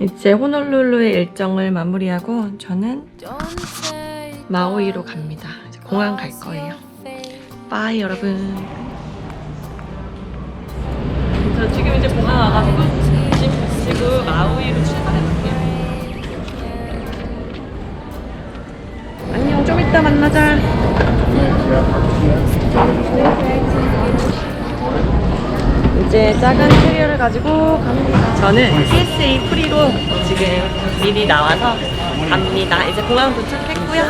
이제 호놀룰루의 일정을 마무리하고 저는 마우이로 갑니다. 공항 갈 거예요. 빠이 여러분. 저 지금 이제 공항 와가지고 짐 지금 마우이로 출발해볼게요. 안녕 좀 이따 만나자. 이제 작은 가지고 갑니다. 저는 TSA 프리로 지금 미리 나와서 갑니다. 이제 공항 도착했고요.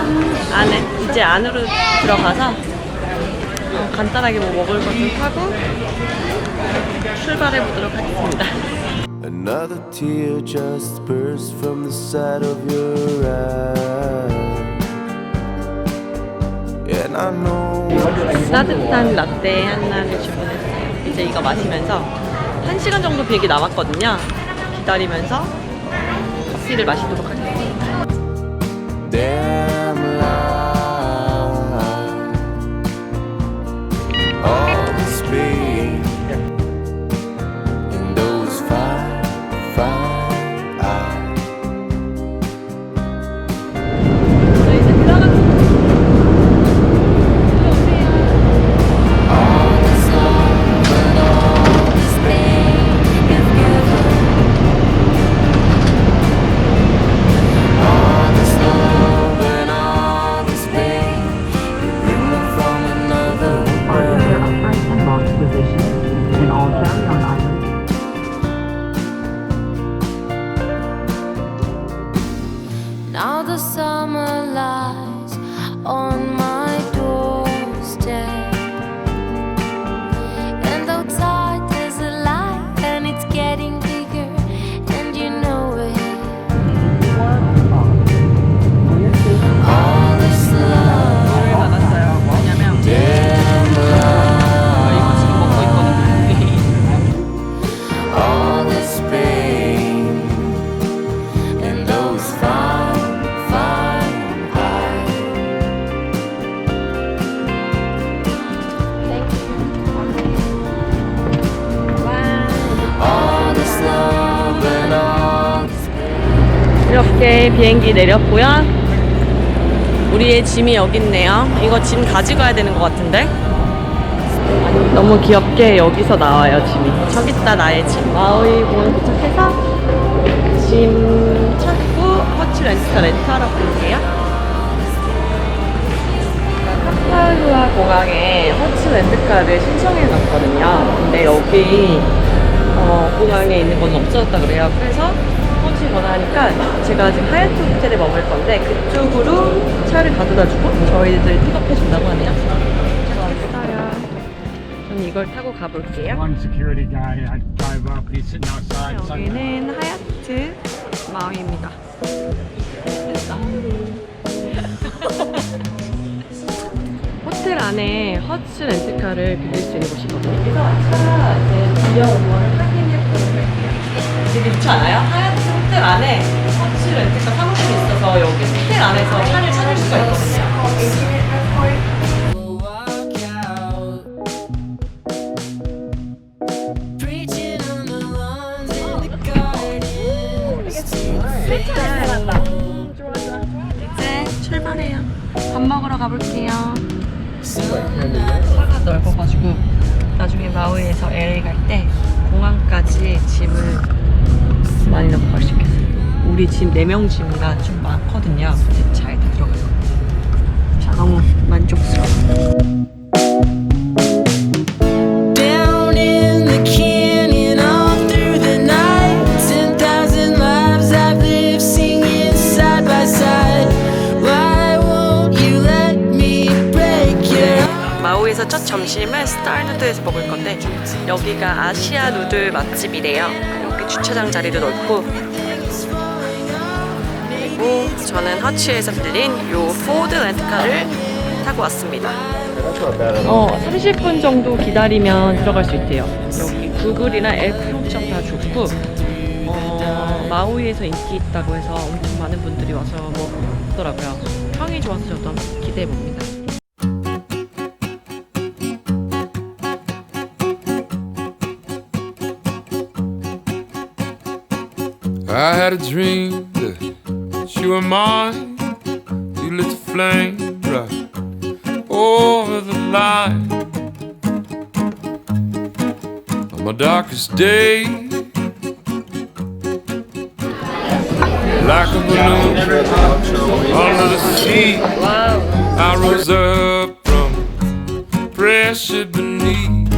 안에 이제 안으로 들어가서 어, 간단하게 뭐 먹을 것을 사고 출발해 보도록 하겠습니다. Another tear just burst from the side of your eye. And I know 따뜻한 라떼 하나를 주문했어요. 이제 이거 마시면서 1시간 정도 비행기 남았거든요. 기다리면서 커피를 마시도록 하겠습 비행기 내렸고요. 우리의 짐이 여기 있네요. 이거 짐 가지고 가야 되는 것 같은데? 너무 귀엽게 여기서 나와요, 짐이. 저기 있다, 나의 짐. 마우이 공항 도착해서 짐 찾고 허치 렌트카 렌트하러 갈게요. 카타루아 공항에 허치 렌트카를 신청해 놨거든요. 근데 여기 어, 공항에 있는 건 없어졌다 그래요. 그래서 호치 전화하니까 제가 지금 하얏트 호텔에 머물 건데 그쪽으로 차를 가져다 주고 저희들 픽업해 준다고 하네요. 좋았어요. 저는 이걸 타고 가볼게요. One security guy, I drive up, and he's sitting outside. sun- 여기는 하얏트 마을입니다. 호텔 안에 허츠 렌트카를 빌릴 수 있는 곳이거든요. 그래서 차 이제 빌려온 거를 확인해 보도록 할게요. 되게 좋지 않아요? 하얏트 호텔 안에 허츠 렌트카 사무실이 있어서 여기 호텔 안에서 차를 찾을 수가 있거든요. 이제 출발해요. 밥 먹으러 가볼게요. 차가 넓어가지고 나중에 마우이에서 LA 갈 때 우리 짐 4명 짐이라 좀 많거든요. 다 들어가요. 자, 너무 만족스러워. 마우이에서 첫 점심을 스타르드에서 먹을 건데 여기가 아시아 누들 맛집이래요. 여기 주차장 자리도 넓고 그리고 저는 허치에서 빌린 요 포드 렌트카를 타고 왔습니다. 어, 30분 정도 기다리면 들어갈 수 있대요. 여기 구글이나 앱 평점 다 좋고 어, 마우이에서 인기 있다고 해서 엄청 많은 분들이 와서 먹더라고요. 평이 좋아서 저도 한번 기대해 봅니다. I had a dream that you were mine. You lit the flame right over the line. On my darkest day, like a balloon under the sea. I rose up from pressure beneath.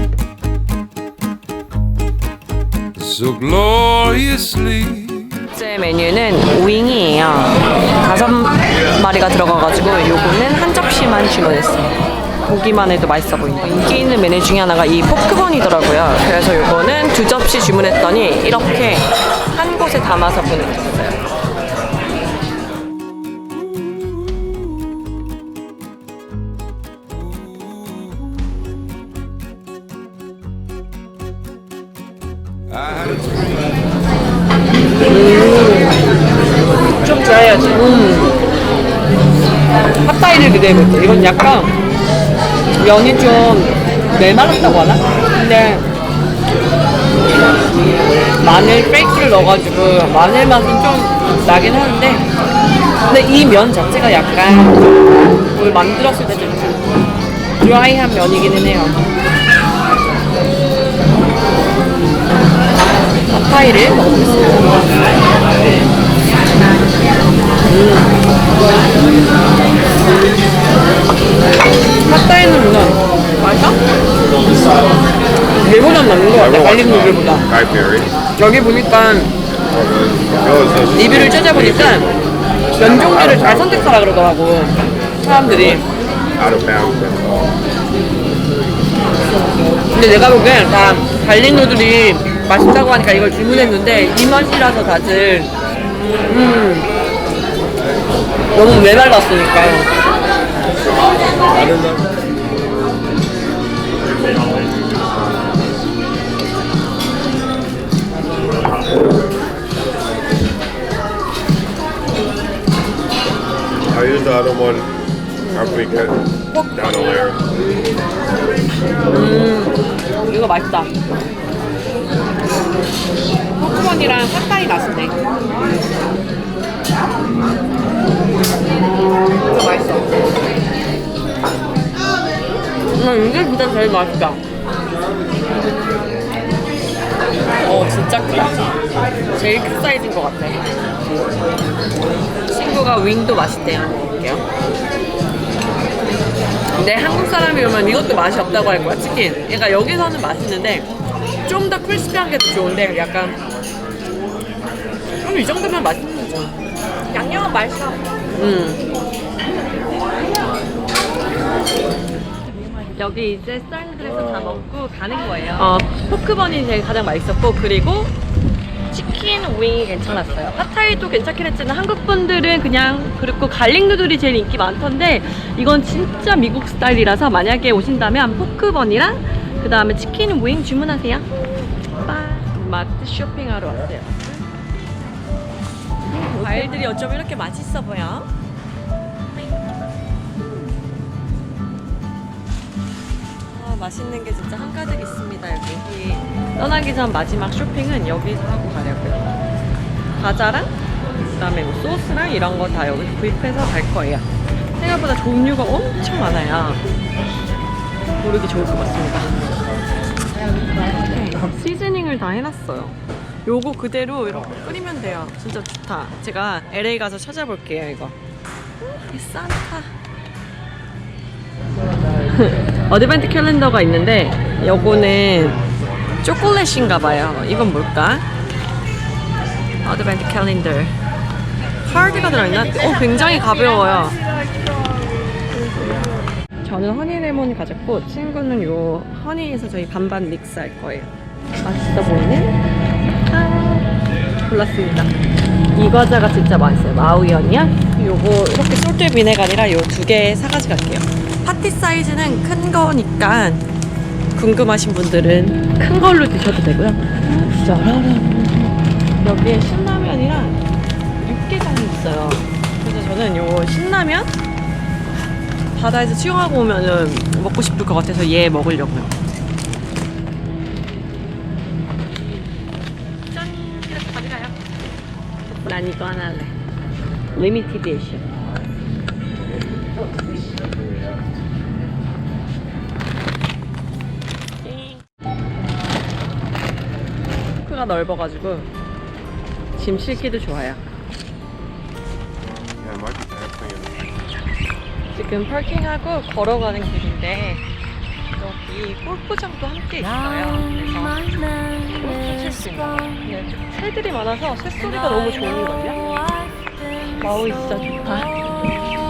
So gloriously. 제 메뉴는 윙이에요. 다섯 마리가 들어가가지고 요거는 한 접시만 주문했어요. 보기만 해도 맛있어 보인다. 인기 있는 메뉴 중에 하나가 이 포크본이더라고요. 그래서 요거는 두 접시 주문했더니 이렇게 한 곳에 담아서 보내줬어요. 좀 줘야지. 음. 핫바이를 기대해 볼게. 이건 약간 면이 좀 메말랐다고 하나? 근데 마늘 페이크를 넣어가지고 마늘 맛은 좀 나긴 하는데 근데 이 면 자체가 약간 뭘 만들었을 때 좀 드라이한 면이기는 해요. 핫바이를 먹어보겠습니다. 핫바이는 누나 맛있어? 얘보단 낫는 것 같아 갈릭 누들보다 Guy Fieri. 여기 보니까 this. 리뷰를 찾아보니까 면 종류를 잘 선택하라 그러더라고 사람들이 Out of bounds. 근데 내가 보기엔 다 갈릭 누들이 맛있다고 하니까 이걸 주문했는데 이 맛이라서 다들 음 너무 메말랐으니까 I used the other one after we get down the layer. 이거 맛있다 포크본이랑 핫바이 맛있네 이거 맛있어. 음, 이게 진짜 제일 맛있다. 어 진짜 크다. 제일 큰 사이즈인 것 같아. 친구가 윙도 맛있대요. 먹어볼게요. 근데 한국 사람이 오면 이것도 맛이 없다고 할 거야 치킨. 그러니까 여기서는 맛있는데 좀 더 크리스피한 게 더 좋은데 약간 음, 이 정도면 거죠 양념은 맛있어 음. 여기 이제 쌀들에서 다 먹고 가는 거예요 어, 포크번이 제일 가장 맛있었고 그리고 치킨 윙이 괜찮았어요. 팟타이도 괜찮긴 했지만 한국 분들은 그냥 그리고 갈릭 누들이 제일 인기 많던데 이건 진짜 미국 스타일이라서 만약에 오신다면 포크번이랑 그 다음에 치킨 윙 주문하세요. 빠 마트 쇼핑하러 왔어요. 과일들이 어쩜 이렇게 맛있어 보여? 아, 맛있는 게 진짜 한가득 있습니다 여기. 떠나기 전 마지막 쇼핑은 여기서 하고 가려고요. 과자랑 그다음에 뭐 소스랑 이런 거 다 여기서 구입해서 갈 거예요. 생각보다 종류가 엄청 많아요. 고르기 좋을 것 같습니다. 시즈닝을 다 해놨어요 요거 그대로 이렇게 끓이면 돼요 진짜 좋다 제가 LA 가서 찾아볼게요 이거 음, 이 산타 어드벤트 캘린더가 있는데 요거는 초콜릿인가 봐요. 이건 뭘까? 어드벤트 캘린더. 카드가 들어있나? 어, 굉장히 가벼워요. 저는 허니 레몬 가졌고 친구는 요 허니에서 저희 반반 믹스 할 거예요. 맛있어 보이는 아, 골랐습니다. 이 과자가 진짜 맛있어요. 마우이언이야. 요거 이렇게 솔트 비네갈이라 요 두 개 사가지 갈게요. 파티 사이즈는 큰 거니까 궁금하신 분들은 큰 걸로 드셔도 되고요. 짜라란. 여기에 신라면이랑 육개장이 있어요. 그래서 저는 요 신라면 바다에서 수영하고 오면은 먹고 싶을 것 같아서 얘 먹으려고요. 난 이거 하나 할래. 리미티드 에디션. 크가 넓어가지고 짐 싣기도 좋아요. 지금 파킹하고 걸어가는 길인데 여기 골프장도 함께 있어요. 그래서 골프 칠수 있는. 근데 새들이 많아서 새소리가 너무 좋은걸요? 마우이 진짜 좋다.